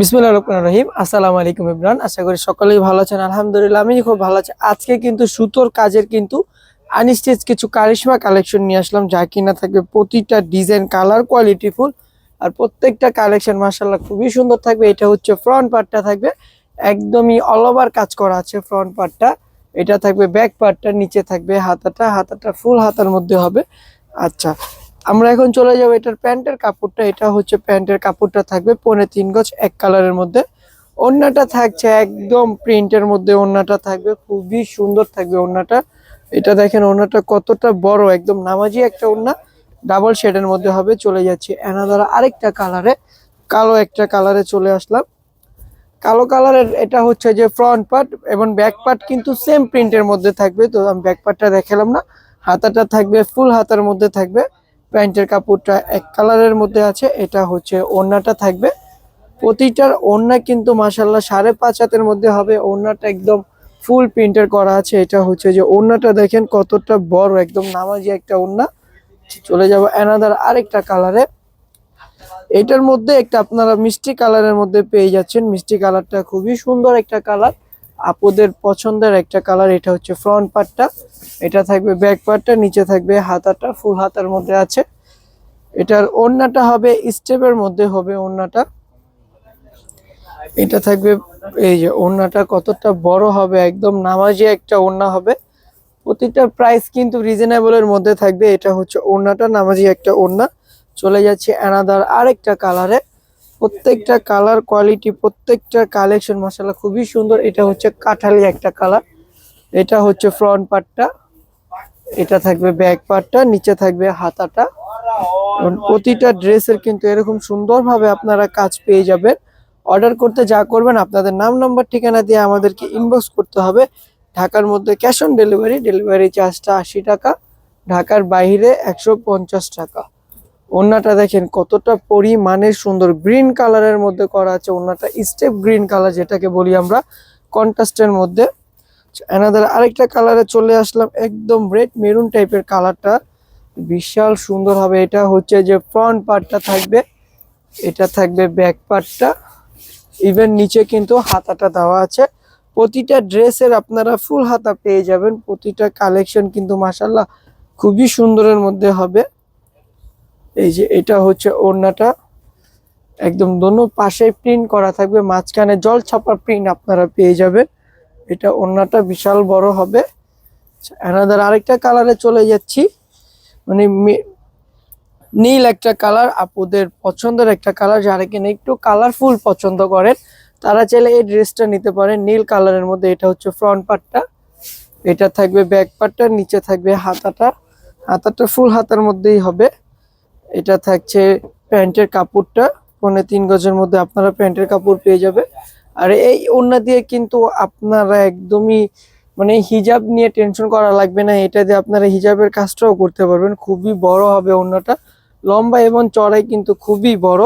বিসমুল্লাহ রহমান রহিম। আসসালামু আলাইকুম ইমরান, আশা করি সকলেই ভালো আছেন। আলহামদুলিল্লাহ আমি খুব ভালো আছি। আজকে কিন্তু সুতোর কাজের কিন্তু আনস্টেজ কিছু কারিশমা কালেকশন নিয়ে আসলাম, যা কিনা থাকবে প্রতিটা ডিজাইন কালার কোয়ালিটি ফুল আর প্রত্যেকটা কালেকশন মাসাল্লাহ খুবই সুন্দর থাকবে। এটা হচ্ছে ফ্রন্ট পার্টটা থাকবে। একদমই অল ওভার কাজ করা আছে ফ্রন্ট পার্টটা এটা থাকবে ব্যাক পার্টটা নিচে থাকবে হাতাটা। হাতাটা ফুল হাতার মধ্যে হবে। আচ্ছা আমরা এখন চলে যাব এটার প্যান্টের কাপড়টা। এটা হচ্ছে প্যান্টের কাপড়টা থাকবে পৌনে তিন গজ, এক কালারের মধ্যে। ওড়নাটা থাকছে একদম প্রিন্টের মধ্যে ওড়নাটা থাকবে, খুবই সুন্দর থাকবে ওড়নাটা। এটা দেখেন ওড়নাটা কতটা বড়, একদম নামাজি একটা ওড়না। ডাবল শেডের মধ্যে হবে, চলে যাচ্ছে এনাদার আরেকটা কালারে। কালো একটা কালারে চলে আসলাম। কালো কালারের এটা হচ্ছে যে ফ্রন্ট পার্ট এবং ব্যাক পার্ট কিন্তু সেম প্রিন্টের মধ্যে থাকবে। তো আমি ব্যাক পার্টটা দেখালাম না। হাতাটা থাকবে ফুল হাতার মধ্যে থাকবে। প্যান্টের কাপড়টা এক কালারের মধ্যে আছে, এটা হচ্ছে ওড়নাটা থাকবে। প্রতিটার ওড়না কিন্তু মাসাল্লাহ সাড়ে পাঁচ হাতের মধ্যে হবে, ওড়নাটা একদম ফুল প্রিন্টার করা আছে। এটা হচ্ছে যে ওড়নাটা দেখেন কতটা বড়, একদম নামাজি একটা ওড়না। চলে যাব অ্যানাদার আরেকটা কালারে। এটার মধ্যে একটা আপনারা মিষ্টি কালারের মধ্যে পেয়ে যাচ্ছেন। মিষ্টি কালারটা খুবই সুন্দর একটা কালার। আপুদের পছন্দের একটা কালার এটা হচ্ছে ফ্রন্ট পার্টটা এটা থাকবে ব্যাক পার্টটা নিচে থাকবে হাতাটা ফুল হাতার মধ্যে আছে। এটার ওড়নাটা হবে স্টেপের মধ্যে হবে ওড়নাটা। এটা থাকবে এই যে ওড়নাটা কতটা বড় হবে, একদম নামাজি একটা ওড়না হবে। প্রতিটা প্রাইস কিন্তু রিজনেবলের মধ্যে থাকবে। এটা হচ্ছে ওড়নাটা, নামাজি একটা ওড়না। চলে যাচ্ছে অ্যানাদার আরেকটা কালারে প্রত্যেকটা কালার কোয়ালিটি প্রত্যেকটা কালেকশন মশালা খুবই সুন্দর। এটা হচ্ছে কাঠালি একটা কালার এটা হচ্ছে ফ্রন্ট পার্টটা এটা থাকবে ব্যাক পার্টটা নিচে থাকবে হাতাটা। প্রতিটা ড্রেসের কিন্তু এরকম সুন্দরভাবে আপনারা কাজ পেয়ে যাবেন। অর্ডার করতে যা করবেন, আপনাদের নাম নাম্বার ঠিকানা দিয়ে আমাদেরকে ইনবক্স করতে হবে। ঢাকার মধ্যে ক্যাশ অন ডেলিভারি ডেলিভারি চার্জটা আশি টাকা। ঢাকার বাইরে একশো পঞ্চাশ টাকা। ওড়নাটা দেখেন কতটা পরিমাণে সুন্দর। গ্রিন কালারের মধ্যে করা আছে ওড়নাটা স্টেপ গ্রিন কালার যেটাকে বলি আমরা কন্ট্রাস্টের মধ্যে। এনাদের আরেকটা কালারে চলে আসলাম, একদম রেড মেরুন টাইপের কালারটা বিশাল সুন্দর হবে, এটা হচ্ছে যে ফ্রন্ট পার্টটা থাকবে, এটা থাকবে ব্যাক পার্টটা ইভেন নিচে কিন্তু হাতাটা দেওয়া আছে। প্রতিটা ড্রেসের আপনারা ফুল হাতা পেয়ে যাবেন, প্রতিটা কালেকশন কিন্তু মাসাল্লাহ খুবই সুন্দরের মধ্যে হবে। এই যে এটা হচ্ছে ওড়নাটা। একদম দোনো পাশে প্রিন্ট করা থাকবে, মাঝখানে জল ছাপার প্রিন্ট আপনারা পেয়ে যাবেন। এটা ওড়নাটা বিশাল বড় হবে। এনাদের আরেকটা কালারে চলে যাচ্ছি। মানে নীল একটা কালার আপুদের পছন্দের একটা কালার যারা কিনা একটু কালারফুল পছন্দ করেন, তারা চাইলে এই ড্রেসটা নিতে পারেন। নীল কালারের মধ্যে এটা হচ্ছে ফ্রন্ট পার্টটা এটা থাকবে ব্যাক পার্টটা নিচে থাকবে হাতাটা। হাতাটা ফুল হাতার মধ্যেই হবে। এটা থাকছে প্যান্টের কাপড়টা, পৌনে তিন গজের মধ্যে আপনারা প্যান্টের কাপড় পেয়ে যাবে। আর এই ওড়না দিয়ে কিন্তু আপনারা একদমই মানে হিজাব নিয়ে টেনশন করা লাগবে না, এটা দিয়ে আপনারা হিজাবের কাজটাও করতে পারবেন। খুবই বড় হবে ওড়নাটা, লম্বা এবং চড়াই কিন্তু খুবই বড়।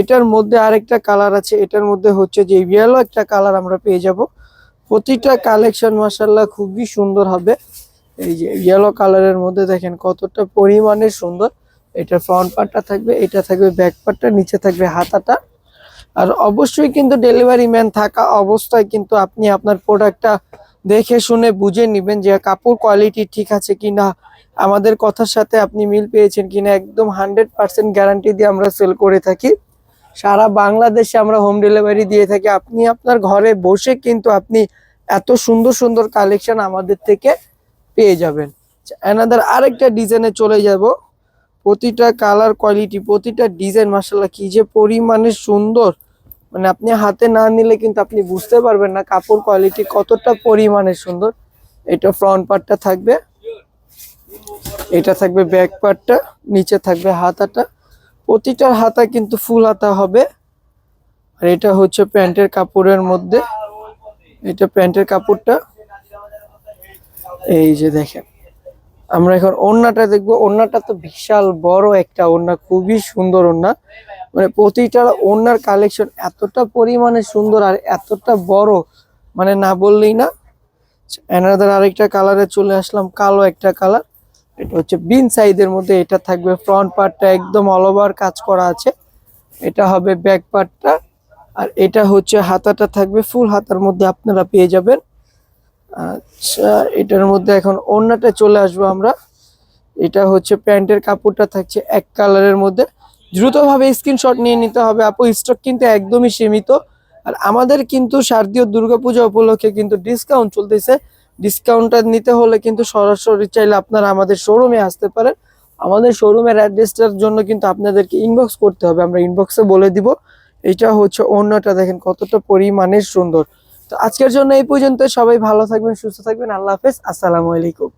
এটার মধ্যে আরেকটা কালার আছে, এটার মধ্যে হচ্ছে যে ইয়েলো একটা কালার আমরা পেয়ে যাব। প্রতিটা কালেকশন মাসাল্লাহ খুবই সুন্দর হবে। এই যে ইয়েলো কালারের মধ্যে দেখেন কতটা পরিমাণে সুন্দর। এটা ফ্রন্ট পার্টটা থাকবে, এটা থাকবে ব্যাক পার্টটা নিচে থাকবে হাতাটা। আর অবশ্যই কিন্তু ডেলিভারি ম্যান থাকা অবস্থায় কিন্তু আপনি আপনার প্রোডাক্টটা দেখে শুনে বুঝে নেবেন যে কাপড় কোয়ালিটি ঠিক আছে কি না আমাদের কথার সাথে আপনি মিল পেয়েছেন কিনা, একদম হান্ড্রেড পার্সেন্ট গ্যারান্টি দিয়ে আমরা সেল করে থাকি। সারা বাংলাদেশে আমরা হোম ডেলিভারি দিয়ে থাকি। আপনি আপনার ঘরে বসে কিন্তু আপনি এত সুন্দর সুন্দর কালেকশন আমাদের থেকে পেয়ে যাবেন। এনাদের আরেকটা ডিজাইনে চলে যাব। প্রতিটা কালার কোয়ালিটি প্রতিটা ডিজাইন মাসাল্লাহ কি যে পরিমাণে সুন্দর। মানে আপনি হাতে না নিলে কিন্তু আপনি বুঝতে পারবেন না কাপড় কোয়ালিটি কতটা পরিমাণে সুন্দর। এটা ফ্রন্ট পার্টটা থাকবে। এটা থাকবে ব্যাক পার্টটা নিচে থাকবে হাতাটা। প্রতিটার হাতা কিন্তু ফুল হাতা হবে। আর এটা হচ্ছে প্যান্টের কাপড়ের মধ্যে। এটা প্যান্টের কাপড়টা। এই যে দেখেন। আমরা এখন ওড়নাটা দেখব। ওড়নাটা তো বিশাল বড় একটা ওড়না, খুবই সুন্দর ওড়না। মানে প্রতিটা ওড়নার কালেকশন এতটা পরিমাণে সুন্দর আর এতটা বড় মানে না বললেই না। এনাদের আরেকটা কালারে চলে আসলাম, কালো একটা কালার এটা হচ্ছে বিন সাইজের মধ্যে, এটা থাকবে ফ্রন্ট পার্টটা একদম অল ওভার কাজ করা আছে। এটা হবে ব্যাক পার্টটা আর এটা হচ্ছে হাতাটা থাকবে ফুল হাতার মধ্যে, আপনারা পেয়ে যাবেন। আচ্ছা এটার মধ্যে এখন ওড়নাটা চলে আসব আমরা। এটা হচ্ছে প্যান্টের কাপড়টা থাকছে এক কালারের মধ্যে। দ্রুতভাবে স্ক্রিনশট নিয়ে নিতে হবে। আপু স্টক কিন্তু একদমই সীমিত। আর আমাদের কিন্তু শারদীয় দুর্গাপূজা উপলক্ষে কিন্তু ডিসকাউন্ট চলতেছে। ডিসকাউন্টটা নিতে হলে কিন্তু সরাসরি চাইলে আপনারা আমাদের শোরুমে আসতে পারেন। আমাদের শোরুমের অ্যাড্রেসটার জন্য কিন্তু আপনাদেরকে ইনবক্স করতে হবে। আমরা ইনবক্সে বলে দিব। এটা হচ্ছে অন্যটা দেখেন কতটা পরিমাণে সুন্দর। তো আজকের জন্য এই পর্যন্ত সবাই ভালো থাকবেন সুস্থ থাকবেন। আল্লাহ হাফেজ। আসসালামু আলাইকুম।